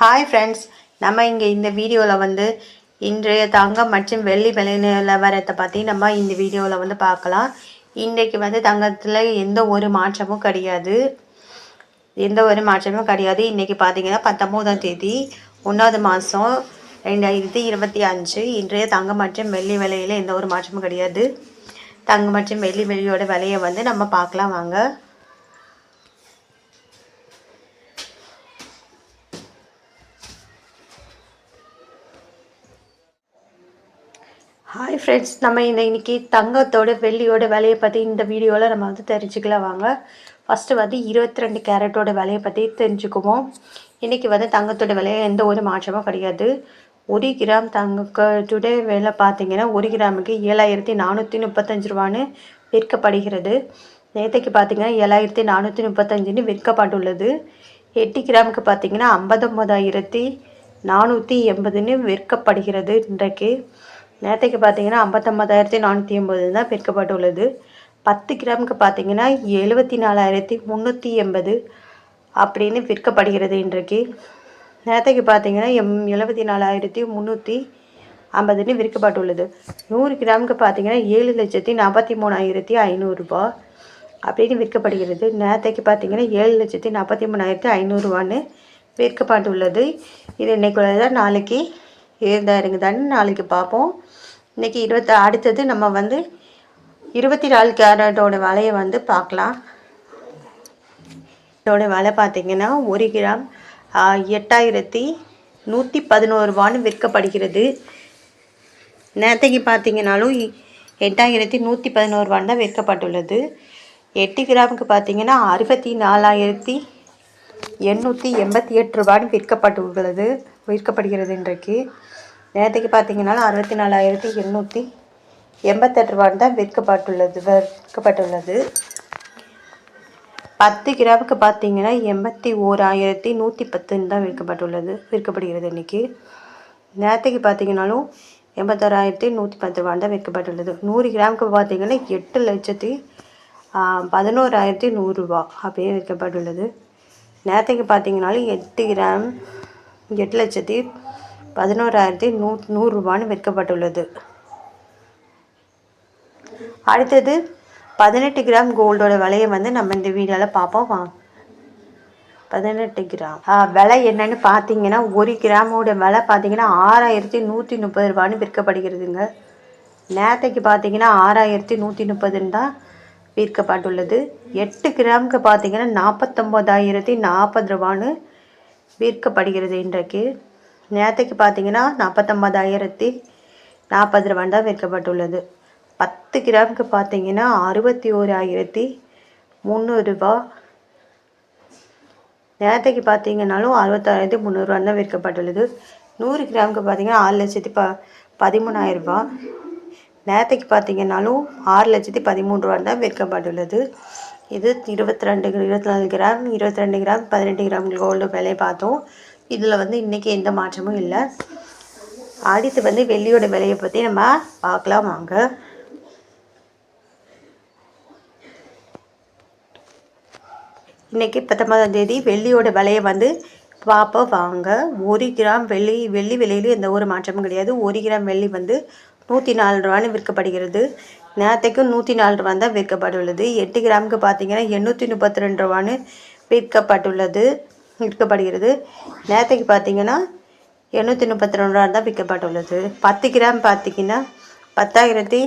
Hi friends நம்ம இங்கே இந்த வீடியோவில் வந்து இன்றைய தங்கம் மற்றும் வெள்ளி விலை நிலவரத்தை பற்றி நம்ம இந்த வீடியோவில் வந்து பார்க்கலாம். இன்றைக்கு வந்து தங்கத்தில் எந்த ஒரு மாற்றமும் கிடையாது. எந்த ஒரு மாற்றமும் கிடையாது. இன்றைக்கி பார்த்தீங்கன்னா பத்தொம்போதாம் தேதி ஒன்றாவது மாதம் ரெண்டாயிரத்தி இருபத்தி அஞ்சு. இன்றைய தங்கம் மற்றும் வெள்ளி விலையில் எந்த ஒரு மாற்றமும் கிடையாது. தங்கம் மற்றும் வெள்ளி வெளியோட விலையை வந்து நம்ம பார்க்கலாம் வாங்க. ஹாய் ஃப்ரெண்ட்ஸ் நம்ம இந்த இன்றைக்கி தங்கத்தோட வெள்ளியோட விலையை பற்றி இந்த வீடியோவில் நம்ம வந்து தெரிஞ்சுக்கலாம் வாங்க. ஃபஸ்ட்டு வந்து இருபத்தி ரெண்டு கேரட்டோட விலையை பற்றி தெரிஞ்சுக்குவோம். இன்றைக்கி வந்து தங்கத்தோட விலையை எந்த ஒரு மாற்றமும் கிடையாது. ஒரு கிராம் தங்கத்தோட விலை பார்த்திங்கன்னா ஒரு கிராமுக்கு ஏழாயிரத்தி நானூற்றி முப்பத்தஞ்சு ரூபான்னு விற்கப்படுகிறது. நேற்றைக்கு பார்த்தீங்கன்னா ஏழாயிரத்தி நானூற்றி முப்பத்தஞ்சுன்னு விற்கப்பட்டுள்ளது. எட்டு கிராமுக்கு பார்த்தீங்கன்னா ஐம்பத்தொம்போதாயிரத்தி நானூற்றி எண்பதுன்னு விற்கப்படுகிறது இன்றைக்கு. நேற்றுக்கு பார்த்தீங்கன்னா ஐம்பத்தொம்பதாயிரத்தி நானூற்றி எண்பது தான் விற்கப்பட்டுள்ளது பத்து கிராமுக்கு பார்த்தீங்கன்னா எழுபத்தி நாலாயிரத்தி முந்நூற்றி எண்பது அப்படின்னு விற்கப்படுகிறது இன்றைக்கு. நேற்றுக்கு பார்த்தீங்கன்னா எம் எழுபத்தி நாலாயிரத்தி முந்நூற்றி ஐம்பதுன்னு விற்கப்பட்டுள்ளது. நூறு கிராமுக்கு பார்த்தீங்கன்னா ஏழு லட்சத்தி நாற்பத்தி மூணாயிரத்தி ஐநூறுரூபா அப்படின்னு விற்கப்படுகிறது. நேற்றுக்கு பார்த்தீங்கன்னா ஏழு லட்சத்தி நாற்பத்தி மூணாயிரத்தி ஐநூறுரூவான்னு விற்கப்பட்டுள்ளது. இது இன்றைக்குள்ளதான் நாளைக்கு நாளைக்கு இருந்தாருங்கதான்னு நாளைக்கு பார்ப்போம். இன்றைக்கி இருபத்தி அடுத்தது நம்ம வந்து இருபத்தி நாலு கேரட்டோட விலையை வந்து பார்க்கலாம். இதோட விலை பார்த்திங்கன்னா ஒரு கிராம் எட்டாயிரத்தி நூற்றி பதினோரு ரூபான்னு விற்கப்படுகிறது. நேற்றைக்கு பார்த்தீங்கனாலும் இ- எட்டாயிரத்தி நூற்றி பதினோரு தான் விற்கப்பட்டுள்ளது. எட்டு கிராமுக்கு பார்த்தீங்கன்னா அறுபத்தி நாலாயிரத்தி எண்ணூற்றி எண்பத்தி எட்டு ரூபான்னு விற்கப்பட்டுள்ளது விற்கப்படுகிறது இன்றைக்கு. நேற்றுக்கு பார்த்தீங்கன்னா அறுபத்தி நாலாயிரத்தி எண்ணூற்றி எண்பத்தெட்டு ரூபான்னு தான் விற்கப்பட்டுள்ளது விற்கப்பட்டுள்ளது. பத்து கிராமுக்கு பார்த்தீங்கன்னா எண்பத்தி ஓராயிரத்தி நூற்றி பத்துன்னு தான் விற்கப்பட்டுள்ளது விற்கப்படுகிறது இன்றைக்கி நேற்றுக்கு பார்த்தீங்கன்னாலும் எண்பத்தோராயிரத்தி நூற்றி பத்து ரூபான்னு தான் விற்கப்பட்டுள்ளது. நூறு கிராமுக்கு பார்த்தீங்கன்னா எட்டு லட்சத்தி பதினோராயிரத்தி நூறுரூவா அப்படியே விற்கப்பட்டுள்ளது. நேற்றுக்கு பார்த்தீங்கன்னாலும் எட்டு கிராம் எட்டு லட்சத்தி பதினோராயிரத்தி நூ நூறுரூபான்னு விற்கப்பட்டுள்ளது. அடுத்தது பதினெட்டு கிராம் கோல்டோட விலையை வந்து நம்ம இந்த வீடியோவில் பார்ப்போம். வா. பதினெட்டு கிராம். விலை என்னன்னு பார்த்தீங்கன்னா ஒரு கிராமோட விலை பார்த்தீங்கன்னா ஆறாயிரத்தி நூற்றி முப்பது ரூபான்னு விற்கப்படுகிறதுங்க. நேற்றைக்கு பார்த்தீங்கன்னா ஆறாயிரத்தி நூற்றி முப்பதுன்னு தான் விற்கப்பட்டுள்ளது. எட்டு கிராமுக்கு பார்த்தீங்கன்னா நாற்பத்தொம்போதாயிரத்தி நாற்பது ரூபான்னு விற்கப்படுகிறது இன்றைக்கு. நேரத்துக்கு பார்த்தீங்கன்னா நாற்பத்தொம்பதாயிரத்தி நாற்பது ரூபான்னு தான் விற்கப்பட்டுள்ளது. பத்து கிராமுக்கு பார்த்தீங்கன்னா அறுபத்தி ஓராயிரத்தி முந்நூறுரூபா நேரத்துக்கு பார்த்தீங்கன்னாலும் அறுபத்தாயிரத்தி முந்நூறுரூவா தான் விற்கப்பட்டுள்ளது. நூறு கிராமுக்கு பார்த்தீங்கன்னா ஆறு லட்சத்தி ப பதிமூணாயிரரூபா நேரத்துக்கு பார்த்தீங்கன்னாலும் ஆறு லட்சத்தி பதிமூணு ரூபா தான் விற்கப்பட்டுள்ளது. இது இருபத்தி ரெண்டு இருபத்தி நாலு கிராம் இருபத்தி ரெண்டு கிராம் பதினெட்டு கிராம் கோல்டு விலை பார்த்தோம். இதில் வந்து இன்றைக்கி எந்த மாற்றமும் இல்லை. அடுத்து வந்து வெள்ளியோட விலையை பற்றி நம்ம பார்க்கலாம் வாங்க. இன்றைக்கி பத்தொன்பதாம் தேதி வெள்ளியோட விலையை வந்து பார்ப்போம் வாங்க. ஒரு கிராம் வெள்ளி வெள்ளி விலையிலும் எந்த ஒரு மாற்றமும் கிடையாது. ஒரு கிராம் வெள்ளி வந்து நூற்றி நாலு ரூபான்னு விற்கப்படுகிறது. நேரத்தைக்கும் நூற்றி நாலு ரூபா தான் விற்கப்பட்டுள்ளது. எட்டு கிராமுக்கு பார்த்தீங்கன்னா எண்ணூற்றி முப்பத்தி ரெண்டு ரூபான்னு விற்கப்பட்டுள்ளது. விற்கப்படுகிறது. நேரத்துக்கு பார்த்தீங்கன்னா எண்ணூற்றி முப்பத்தி ரெண்டு ரூபா தான் விற்கப்பட்டுள்ளது. பத்து கிராம் பார்த்தீங்கன்னா பத்தாயிரத்தி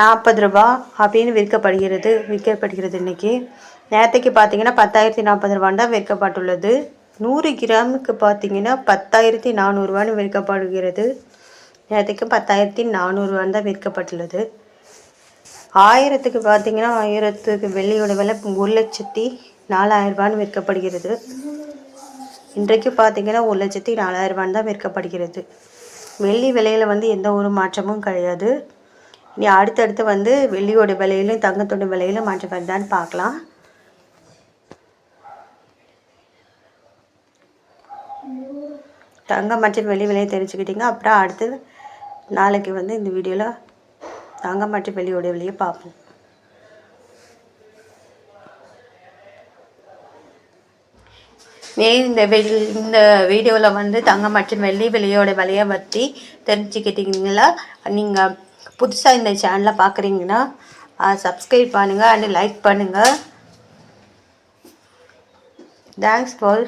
நாற்பது ரூபா அப்படின்னு விற்கப்படுகிறது விற்கப்படுகிறது இன்னைக்கு. நேற்றுக்கு பார்த்தீங்கன்னா பத்தாயிரத்தி நாற்பது ரூபான்னு தான் விற்கப்பட்டுள்ளது. நூறு கிராமுக்கு பார்த்தீங்கன்னா பத்தாயிரத்தி நானூறுரூவான்னு விற்கப்படுகிறது. நேற்றுக்கு பத்தாயிரத்தி நானூறுரூவான்னு தான் விற்கப்பட்டுள்ளது. ஆயிரத்துக்கு பார்த்தீங்கன்னா ஆயிரத்துக்கு வெள்ளியோட விலை ஒரு லட்சத்தி நாலாயிரம் ரூபான்னு விற்கப்படுகிறது. இன்றைக்கு பார்த்தீங்கன்னா ஒரு லட்சத்தி நாலாயிரரூபான்னு தான் விற்கப்படுகிறது. வெள்ளி விலையில் வந்து எந்த ஒரு மாற்றமும் கிடையாது. இனி அடுத்தடுத்து வந்து வெள்ளியோட விலையிலும் தங்கத்தோட விலையிலும் மாற்றம் வருதான்னு பார்க்கலாம். தங்கம் மற்றும் வெள்ளி விலையை தெரிஞ்சுக்கிட்டீங்க. அப்புறம் அடுத்து நாளைக்கு வந்து இந்த வீடியோவில் தங்கம் மற்றும் வெள்ளியோட விலையை பார்ப்போம். இந்த வெள்ளி இந்த வீடியோவில் வந்து தங்கம் மற்றும் வெள்ளி விலையோட விலையை பற்றி தெரிஞ்சுக்கிட்டீங்களா? நீங்கள் புதுசாக இந்த சேனலை பார்க்குறீங்கன்னா சப்ஸ்கிரைப் பண்ணுங்கள் அண்ட் லைக் பண்ணுங்கள் தேங்க்ஸ் ஃபார்